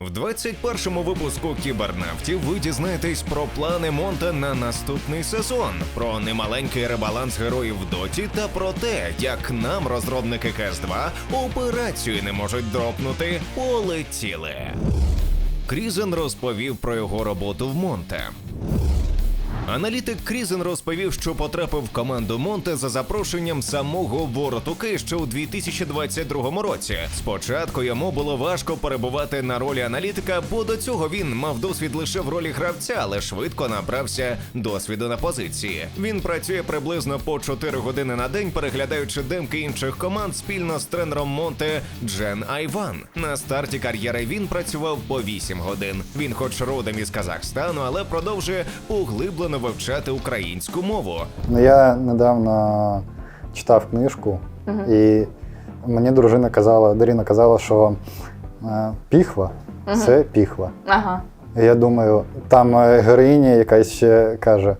В 21-му випуску кібернавтів ви дізнаєтесь про плани Монта на наступний сезон, про немаленький ребаланс героїв в доті та про те, як нам розробники КС2 операцію не можуть дропнути, полетіли. Крізен розповів про його роботу в Монте. Аналітик Крізен розповів, що потрапив в команду Монте за запрошенням самого Воротуки ще у 2022 році. Спочатку йому було важко перебувати на ролі аналітика, бо до цього він мав досвід лише в ролі гравця, але швидко набрався досвіду на позиції. Він працює приблизно по 4 години на день, переглядаючи демки інших команд спільно з тренером Монте Джен Айван. На старті кар'єри він працював по 8 годин. Він, хоч родом із Казахстану, але продовжує поглиблено вивчати українську мову. Ну, я недавно читав книжку, і мені дружина казала, Даріна казала, що е, піхва це піхва. Ага. Я думаю, там е, героїня якась ще каже: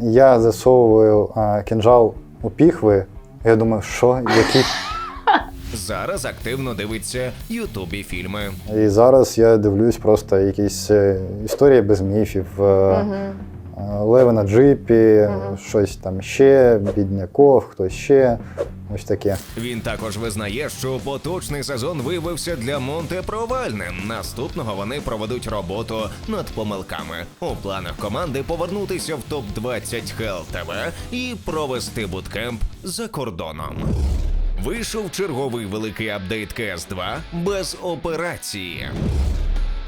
я засовую е, кінжал у піхви. Я думаю, що, які. Зараз активно дивиться Ютубі фільми. І зараз я дивлюсь просто якісь історії без міфів. Угу. Леви на джипі, щось там ще, бідняков, хтось ще. Ось таке. Він також визнає, що поточний сезон виявився для Монте провальним. Наступного вони проведуть роботу над помилками. У планах команди повернутися в топ 20 ХЛТВ і провести буткемп за кордоном. Вийшов черговий великий апдейт КС2 без операції.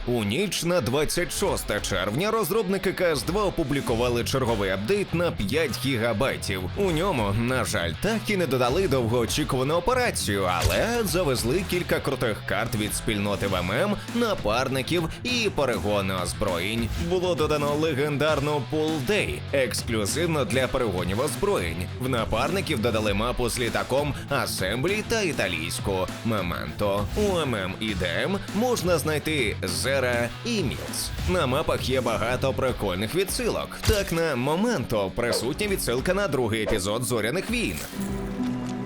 У ніч на 26 червня розробники КС2 опублікували черговий апдейт на 5 гігабайтів. У ньому, на жаль, так і не додали довгоочікувану операцію, але завезли кілька крутих карт від спільноти ВММ, напарників і перегони озброєнь. Було додано легендарну Pool Day, ексклюзивно для перегонів озброєнь. В напарників додали мапу з літаком Асемблі та італійську Мементо. У ММ і ДМ можна знайти Зера і Мілс. На мапах є багато прикольних відсилок. Так на Моменто присутня відсилка на другий епізод зоряних війн.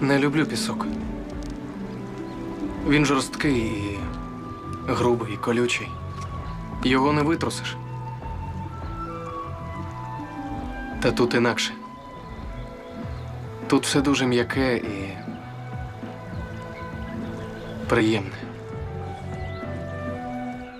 Не люблю пісок. Він жорсткий і грубий, і колючий. Його не витрусиш. Та тут інакше. Тут все дуже м'яке і приємне.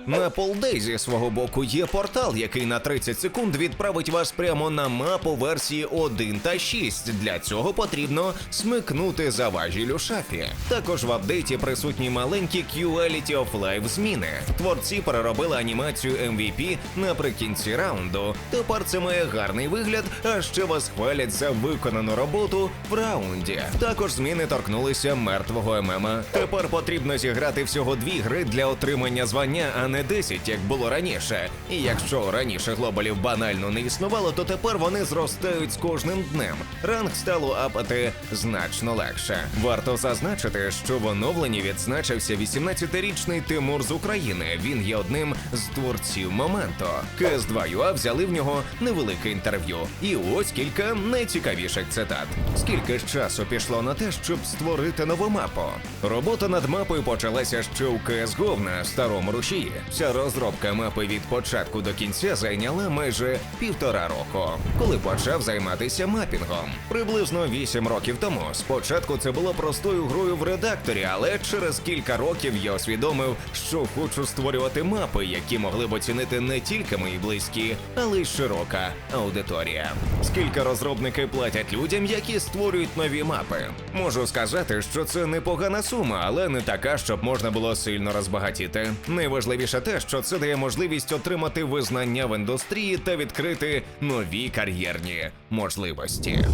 На Полдей зі свого боку є портал, який на 30 секунд відправить вас прямо на мапу версії 1 та 6. Для цього потрібно смикнути за важіль у шафі. Також в апдейті присутні маленькі Quality of Life зміни. Творці переробили анімацію MVP наприкінці раунду. Тепер це має гарний вигляд, а ще вас хвалять за виконану роботу в раунді. Також зміни торкнулися мертвого ММа. Тепер потрібно зіграти всього дві гри для отримання звання, а не 10, як було раніше. І якщо раніше глобалів банально не існувало, то тепер вони зростають з кожним днем. Ранг стало апати значно легше. Варто зазначити, що в оновленні відзначився 18-річний Тимур з України. Він є одним з творців моменту. КС2 UA взяли в нього невелике інтерв'ю. І ось кілька найцікавіших цитат. Скільки ж часу пішло на те, щоб створити нову мапу? Робота над мапою почалася ще у CSGO на старому рушії. Вся розробка мапи від початку до кінця зайняла майже півтора року, коли почав займатися мапінгом. Приблизно 8 років тому. Спочатку це було простою грою в редакторі, але через кілька років я усвідомив, що хочу створювати мапи, які могли б оцінити не тільки мої близькі, але й широка аудиторія. Скільки розробники платять людям, які створюють нові мапи? Можу сказати, що це непогана сума, але не така, щоб можна було сильно розбагатіти. Найважливіше те, що це дає можливість отримати визнання в індустрії та відкрити нові кар'єрні можливості.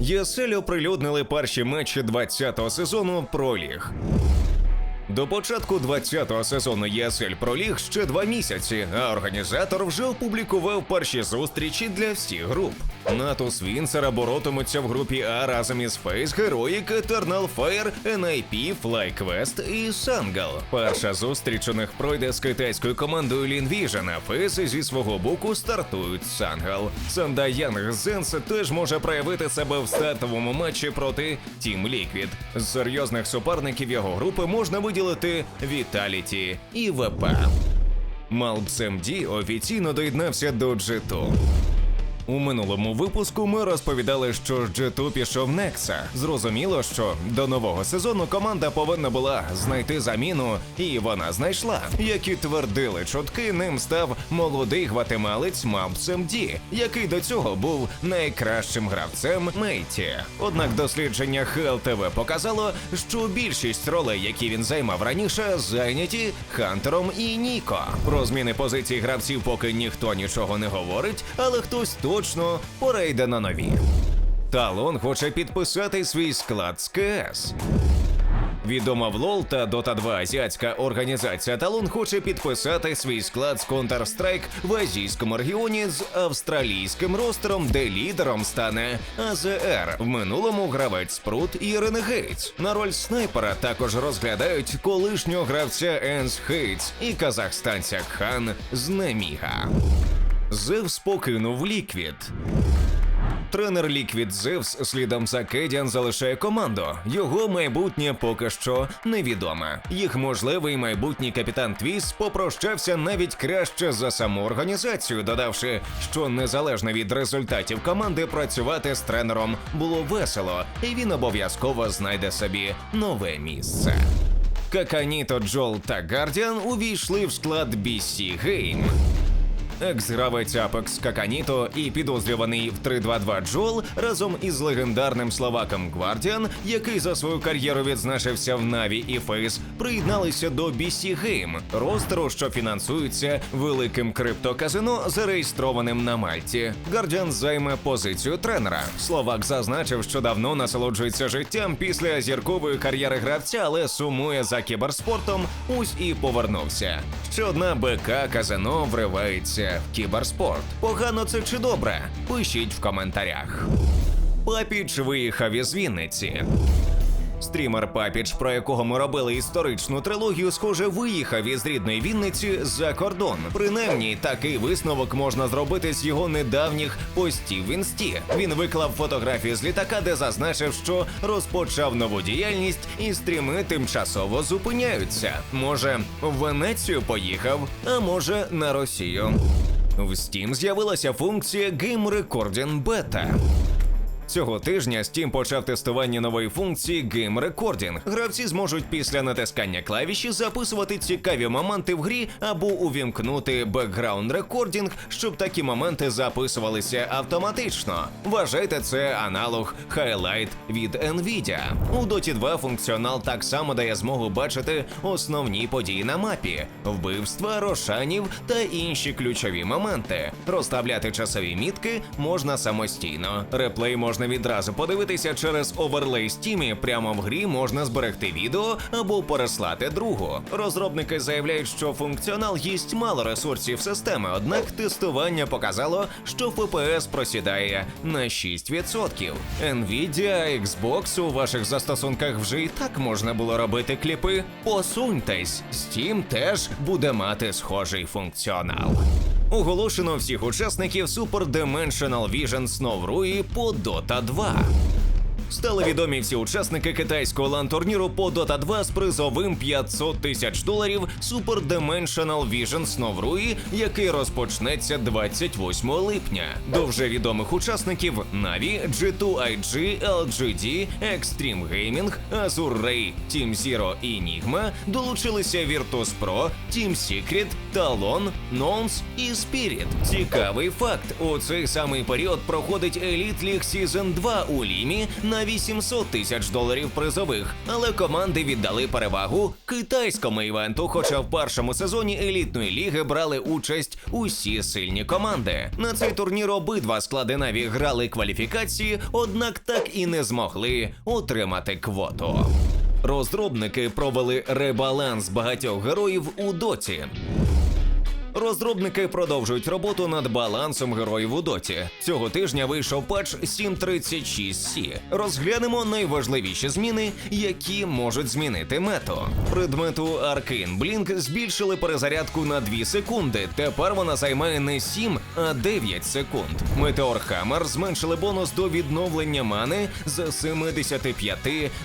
ЄСЕЛь оприлюднили перші матчі 20-го сезону проліг. До початку 20-го сезону ЄСЛ проліг ще два місяці, а організатор вже опублікував перші зустрічі для всіх груп. Натус Вінсера боротимуться в групі А разом із Face, Heroic, Eternal Fire, NIP, FlyQuest і Сангал. Перша зустріч у них пройде з китайською командою Лінвіжен, а Фейс зі свого боку стартують Сангал. Санда Янг Зенс теж може проявити себе в стартовому матчі проти Team Liquid. З серйозних суперників його групи можна виділити Vitality і ВП. Малпс МД офіційно доєднався до G2. У минулому випуску ми розповідали, що з G2 пішов Некса. Зрозуміло, що до нового сезону команда повинна була знайти заміну, і вона знайшла. Як і твердили чутки, ним став молодий гватемалець Малпс МД, який до цього був найкращим гравцем Мейті. Однак дослідження ХЛТВ показало, що більшість ролей, які він займав раніше, зайняті Хантером і Ніко. Про зміни позицій гравців поки ніхто нічого не говорить, але хтось точно перейде на нові. Талон хоче підписати свій склад з КС. Відома в LoL та Dota 2 азіатська організація Талон хоче підписати свій склад з Counter-Strike в азійському регіоні з австралійським ростером, де лідером стане АЗР. В минулому гравець Спрут і Ренегейтс. На роль снайпера також розглядають колишнього гравця Енс Хейтс і казахстанця Хан з Неміга. Зевс покинув ліквід. Тренер Liquid Zevs слідом за Кедіан залишає команду. Його майбутнє поки що невідоме. Їх можливий майбутній капітан Твіс попрощався навіть краще за саму організацію, додавши, що незалежно від результатів команди працювати з тренером було весело, і він обов'язково знайде собі нове місце. Каканіто, Джол та Гардіан увійшли в склад BC Game. Екс-гравець Apex Каканіто і підозрюваний в 3-2-2 Джол разом із легендарним словаком Гвардіан, який за свою кар'єру відзначився в Наві і Фейс, приєдналися до BC Game, ростеру, що фінансується великим криптоказино, зареєстрованим на Мальті. Гардіан займе позицію тренера. Словак зазначив, що давно насолоджується життям після зіркової кар'єри гравця, але сумує за кіберспортом. Ось і повернувся. Ще одна БК казино вривається в кіберспорт. Погано це чи добре? Пишіть в коментарях. Папіч виїхав із Вінниці. Стрімер Папіч, про якого ми робили історичну трилогію, схоже, виїхав із рідної Вінниці за кордон. Принаймні, такий висновок можна зробити з його недавніх постів в інсті. Він виклав фотографію з літака, де зазначив, що розпочав нову діяльність, і стріми тимчасово зупиняються. Може, в Венецію поїхав, а може на Росію. В Steam з'явилася функція Game Recording Beta. Цього тижня Steam почав тестування нової функції Game Recording. Гравці зможуть після натискання клавіші записувати цікаві моменти в грі або увімкнути бекграунд рекордінг, щоб такі моменти записувалися автоматично. Вважайте це аналог Highlight від Nvidia. У Dota 2 функціонал так само дає змогу бачити основні події на мапі, вбивства, рошанів та інші ключові моменти. Розставляти часові мітки можна самостійно. Реплей можна відразу подивитися через оверлей Steam, прямо в грі можна зберегти відео або переслати другу. Розробники заявляють, що функціонал їсть мало ресурсів системи, однак тестування показало, що FPS просідає на 6%. Nvidia, Xbox у ваших застосунках вже і так можна було робити кліпи. Посуньтесь, Steam теж буде мати схожий функціонал. Оголошено всіх учасників Super Dimensional Vision Snow Rui по Dota 2. Стали відомі всі учасники китайського лан-турніру по Dota 2 з призовим 500 тисяч доларів Super Dimensional Vision Snow який розпочнеться 28 липня. До вже відомих учасників Na'Vi, G2IG, LGD, Extreme Gaming, Azure Ray, Team Zero і Enigma долучилися Virtus Pro, Team Secret, Talon, Nons і Spirit. Цікавий факт: у цей самий період проходить Elite League Season 2 у Лімі на 800 тисяч доларів призових, але команди віддали перевагу китайському івенту. Хоча в першому сезоні елітної ліги брали участь усі сильні команди. На цей турнір обидва склади Наві грали кваліфікації, однак так і не змогли отримати квоту. Розробники провели ребаланс багатьох героїв у доті. Розробники продовжують роботу над балансом героїв у доті. Цього тижня вийшов патч 736C. Розглянемо найважливіші зміни, які можуть змінити мету. Предмету Arcane Blink збільшили перезарядку на 2 секунди. Тепер вона займає не 7, а 9 секунд. Метеор Hammer зменшили бонус до відновлення мани з 75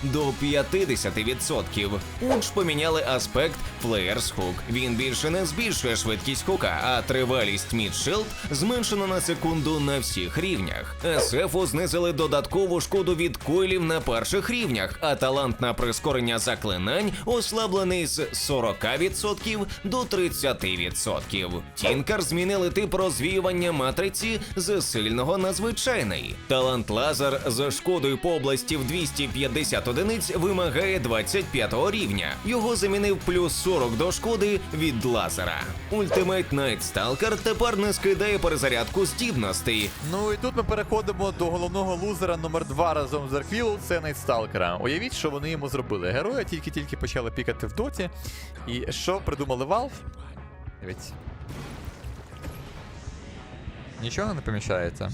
до 50%. Удж поміняли аспект Flare's Hook. Він більше не збільшує швидкість хука, а тривалість мідшилд зменшено на секунду на всіх рівнях. СФу знизили додаткову шкоду від койлів на перших рівнях, а талант на прискорення заклинань ослаблений з 40% до 30%. Тінкер змінили тип розвіювання матриці з сильного на звичайний. Талант лазер з шкодою по області в 250 одиниць вимагає 25 рівня. Його замінив плюс 40 до шкоди від лазера. Ultimate Night Stalker тепер не скидає перезарядку здібностей. Ну і тут ми переходимо до головного лузера номер 2 разом з Арквілу, це Найтсталкера. Уявіть, що вони йому зробили. Героя тільки-тільки почали пікати в доті. І що придумали Valve? Дивіться. Нічого не поміщається.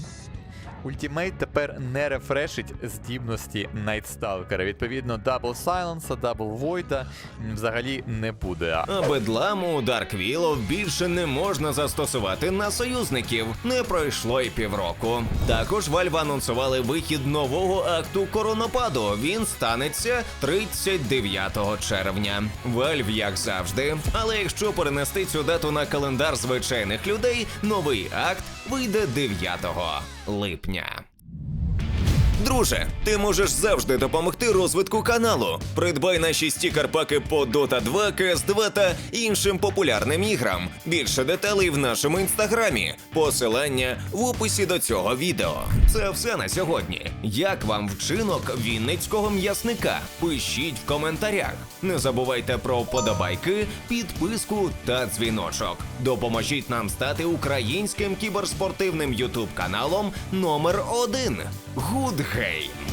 Ультімейт тепер не рефрешить здібності Найтсталкера. Відповідно, дабл сайленса, дабл войда взагалі не буде. А бедламу Willow більше не можна застосувати на союзників. Не пройшло й півроку. Також Valve анонсували вихід нового акту коронопаду. Він станеться 39 червня. Valve, як завжди. Але якщо перенести цю дату на календар звичайних людей, новий акт вийде 9 липня. Друже, ти можеш завжди допомогти розвитку каналу. Придбай наші стікер-паки по Dota 2, CS 2 та іншим популярним іграм. Більше деталей в нашому інстаграмі. Посилання в описі до цього відео. Це все на сьогодні. Як вам вчинок вінницького м'ясника? Пишіть в коментарях. Не забувайте про вподобайки, підписку та дзвіночок. Допоможіть нам стати українським кіберспортивним ютуб каналом номер один. Good Хей.